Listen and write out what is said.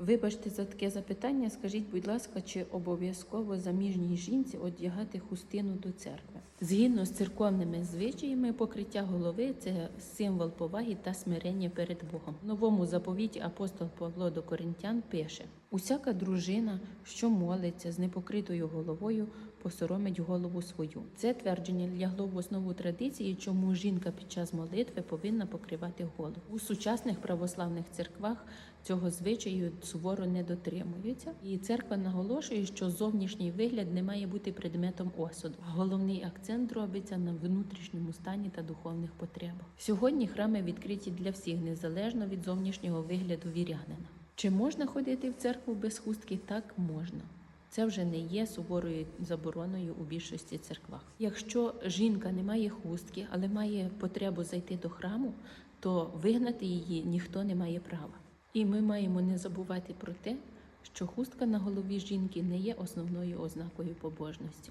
Вибачте за таке запитання. Скажіть, будь ласка, чи обов'язково заміжній жінці одягати хустину до церкви? Згідно з церковними звичаями, покриття голови це символ поваги та смирення перед Богом. В новому заповіті апостол Павло до Коринтян пише: усяка дружина, що молиться з непокритою головою, посоромить голову свою. Це твердження лягло в основу традиції, чому жінка під час молитви повинна покривати голову. У сучасних православних церквах цього звичаю суворо не дотримуються, і церква наголошує, що зовнішній вигляд не має бути предметом осуду. Головний акцент робиться на внутрішньому стані та духовних потребах. Сьогодні храми відкриті для всіх, незалежно від зовнішнього вигляду вірянина. Чи можна ходити в церкву без хустки? Так можна. Це вже не є суворою забороною у більшості церквах. Якщо жінка не має хустки, але має потребу зайти до храму, то вигнати її ніхто не має права. І ми маємо не забувати про те, що хустка на голові жінки не є основною ознакою побожності.